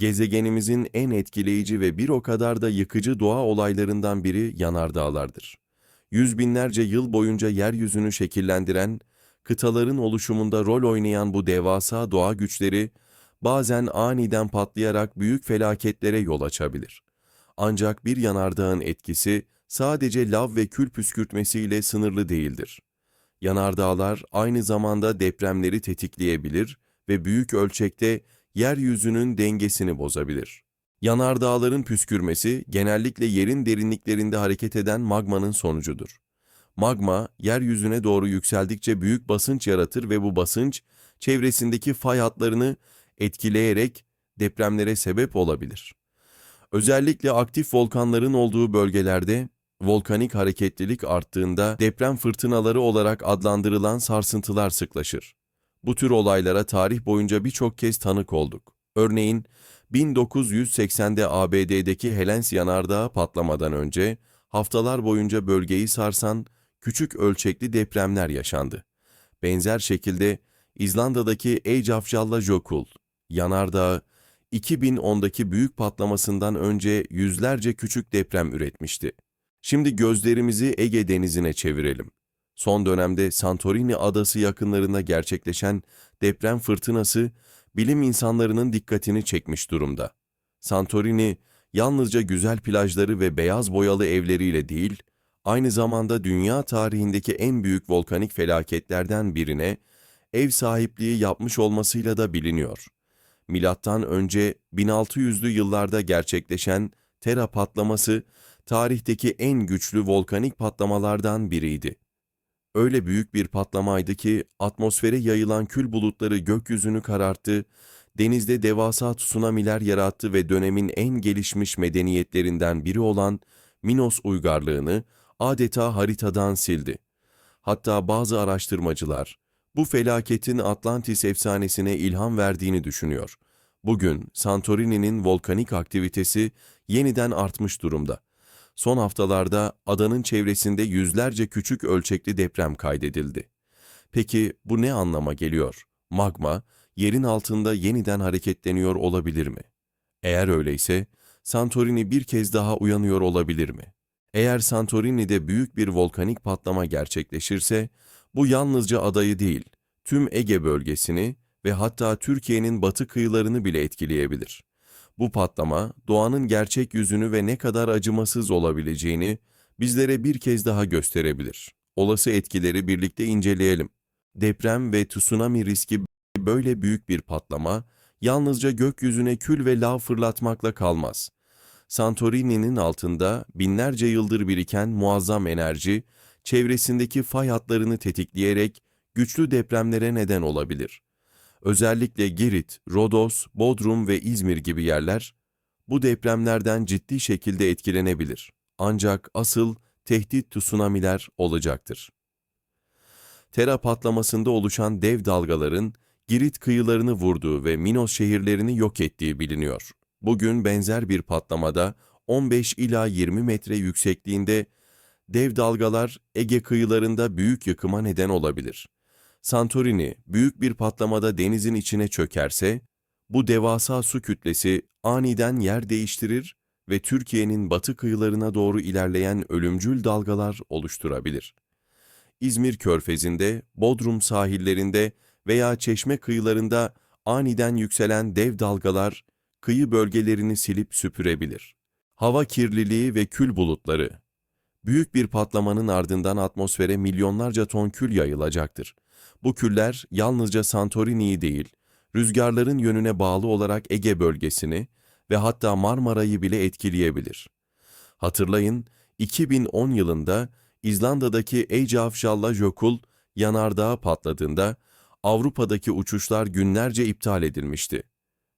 Gezegenimizin en etkileyici ve bir o kadar da yıkıcı doğa olaylarından biri yanardağlardır. Yüz binlerce yıl boyunca yeryüzünü şekillendiren, kıtaların oluşumunda rol oynayan bu devasa doğa güçleri, bazen aniden patlayarak büyük felaketlere yol açabilir. Ancak bir yanardağın etkisi sadece lav ve kül püskürtmesiyle sınırlı değildir. Yanardağlar aynı zamanda depremleri tetikleyebilir ve büyük ölçekte yeryüzünün dengesini bozabilir. Yanardağların püskürmesi genellikle yerin derinliklerinde hareket eden magmanın sonucudur. Magma, yeryüzüne doğru yükseldikçe büyük basınç yaratır ve bu basınç, çevresindeki fay hatlarını etkileyerek depremlere sebep olabilir. Özellikle aktif volkanların olduğu bölgelerde volkanik hareketlilik arttığında deprem fırtınaları olarak adlandırılan sarsıntılar sıklaşır. Bu tür olaylara tarih boyunca birçok kez tanık olduk. Örneğin 1980'de ABD'deki Helens yanardağı patlamadan önce haftalar boyunca bölgeyi sarsan küçük ölçekli depremler yaşandı. Benzer şekilde İzlanda'daki Eyjafjallajökull yanardağı 2010'daki büyük patlamasından önce yüzlerce küçük deprem üretmişti. Şimdi gözlerimizi Ege Denizi'ne çevirelim. Son dönemde Santorini adası yakınlarında gerçekleşen deprem fırtınası bilim insanlarının dikkatini çekmiş durumda. Santorini yalnızca güzel plajları ve beyaz boyalı evleriyle değil, aynı zamanda dünya tarihindeki en büyük volkanik felaketlerden birine ev sahipliği yapmış olmasıyla da biliniyor. Milattan önce 1600'lü yıllarda gerçekleşen Tera patlaması tarihteki en güçlü volkanik patlamalardan biriydi. Öyle büyük bir patlamaydı ki atmosfere yayılan kül bulutları gökyüzünü kararttı, denizde devasa tsunamiler yarattı ve dönemin en gelişmiş medeniyetlerinden biri olan Minos uygarlığını adeta haritadan sildi. Hatta bazı araştırmacılar bu felaketin Atlantis efsanesine ilham verdiğini düşünüyor. Bugün Santorini'nin volkanik aktivitesi yeniden artmış durumda. Son haftalarda adanın çevresinde yüzlerce küçük ölçekli deprem kaydedildi. Peki bu ne anlama geliyor? Magma, yerin altında yeniden hareketleniyor olabilir mi? Eğer öyleyse, Santorini bir kez daha uyanıyor olabilir mi? Eğer Santorini'de büyük bir volkanik patlama gerçekleşirse, bu yalnızca adayı değil, tüm Ege bölgesini ve hatta Türkiye'nin batı kıyılarını bile etkileyebilir. Bu patlama, doğanın gerçek yüzünü ve ne kadar acımasız olabileceğini bizlere bir kez daha gösterebilir. Olası etkileri birlikte inceleyelim. Deprem ve tsunami riski böyle büyük bir patlama, yalnızca gökyüzüne kül ve lav fırlatmakla kalmaz. Santorini'nin altında binlerce yıldır biriken muazzam enerji, çevresindeki fay hatlarını tetikleyerek güçlü depremlere neden olabilir. Özellikle Girit, Rodos, Bodrum ve İzmir gibi yerler bu depremlerden ciddi şekilde etkilenebilir. Ancak asıl tehdit tsunamiler olacaktır. Tera patlamasında oluşan dev dalgaların Girit kıyılarını vurduğu ve Minos şehirlerini yok ettiği biliniyor. Bugün benzer bir patlamada 15 ila 20 metre yüksekliğinde dev dalgalar Ege kıyılarında büyük yıkıma neden olabilir. Santorini büyük bir patlamada denizin içine çökerse, bu devasa su kütlesi aniden yer değiştirir ve Türkiye'nin batı kıyılarına doğru ilerleyen ölümcül dalgalar oluşturabilir. İzmir Körfezi'nde, Bodrum sahillerinde veya Çeşme kıyılarında aniden yükselen dev dalgalar kıyı bölgelerini silip süpürebilir. Hava kirliliği ve kül bulutları Büyük bir patlamanın ardından atmosfere milyonlarca ton kül yayılacaktır. Bu küller yalnızca Santorini'yi değil, rüzgarların yönüne bağlı olarak Ege bölgesini ve hatta Marmara'yı bile etkileyebilir. Hatırlayın, 2010 yılında İzlanda'daki Eyjafjallajökull yanardağı patladığında Avrupa'daki uçuşlar günlerce iptal edilmişti.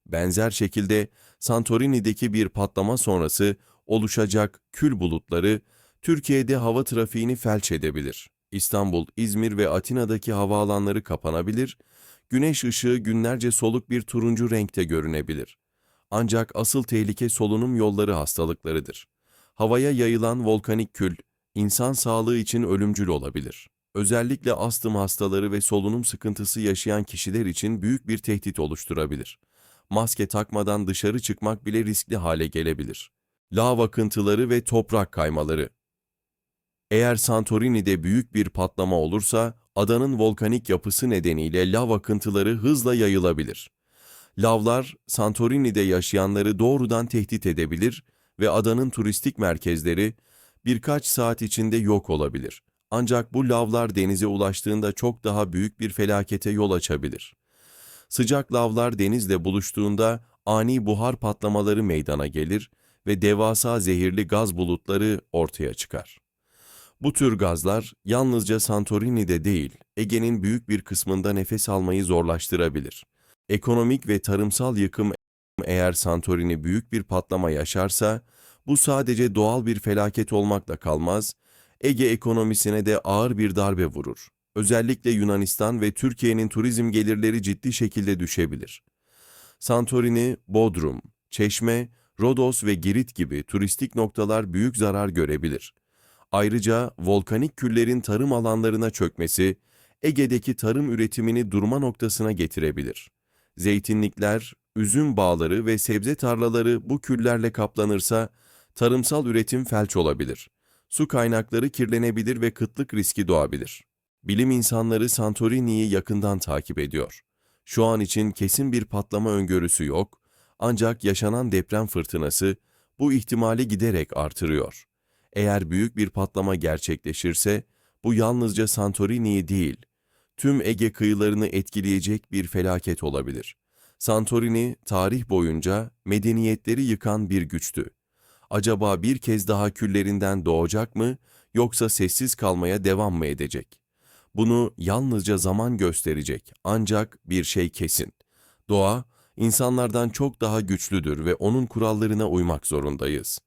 Benzer şekilde Santorini'deki bir patlama sonrası oluşacak kül bulutları Türkiye'de hava trafiğini felç edebilir. İstanbul, İzmir ve Atina'daki havaalanları kapanabilir, güneş ışığı günlerce soluk bir turuncu renkte görünebilir. Ancak asıl tehlike solunum yolları hastalıklarıdır. Havaya yayılan volkanik kül, insan sağlığı için ölümcül olabilir. Özellikle astım hastaları ve solunum sıkıntısı yaşayan kişiler için büyük bir tehdit oluşturabilir. maske takmadan dışarı çıkmak bile riskli hale gelebilir. Lav akıntıları ve toprak kaymaları. Eğer Santorini'de büyük bir patlama olursa, adanın volkanik yapısı nedeniyle lav akıntıları hızla yayılabilir. Lavlar, Santorini'de yaşayanları doğrudan tehdit edebilir ve adanın turistik merkezleri birkaç saat içinde yok olabilir. Ancak bu lavlar denize ulaştığında çok daha büyük bir felakete yol açabilir. Sıcak lavlar denizle buluştuğunda ani buhar patlamaları meydana gelir ve devasa zehirli gaz bulutları ortaya çıkar. Bu tür gazlar yalnızca Santorini'de değil, Ege'nin büyük bir kısmında nefes almayı zorlaştırabilir. Ekonomik ve tarımsal yıkım eğer Santorini büyük bir patlama yaşarsa, bu sadece doğal bir felaket olmakla kalmaz, Ege ekonomisine de ağır bir darbe vurur. Özellikle Yunanistan ve Türkiye'nin turizm gelirleri ciddi şekilde düşebilir. Santorini, Bodrum, Çeşme, Rodos ve Girit gibi turistik noktalar büyük zarar görebilir. Ayrıca volkanik küllerin tarım alanlarına çökmesi, Ege'deki tarım üretimini durma noktasına getirebilir. Zeytinlikler, üzüm bağları ve sebze tarlaları bu küllerle kaplanırsa, tarımsal üretim felç olabilir. Su kaynakları kirlenebilir ve kıtlık riski doğabilir. Bilim insanları Santorini'yi yakından takip ediyor. Şu an için kesin bir patlama öngörüsü yok, ancak yaşanan deprem fırtınası bu ihtimali giderek artırıyor. Eğer büyük bir patlama gerçekleşirse, bu yalnızca Santorini'yi değil, tüm Ege kıyılarını etkileyecek bir felaket olabilir. Santorini, tarih boyunca medeniyetleri yıkan bir güçtü. Acaba bir kez daha küllerinden doğacak mı, yoksa sessiz kalmaya devam mı edecek? Bunu yalnızca zaman gösterecek. Ancak bir şey kesin. Doğa, insanlardan çok daha güçlüdür ve onun kurallarına uymak zorundayız.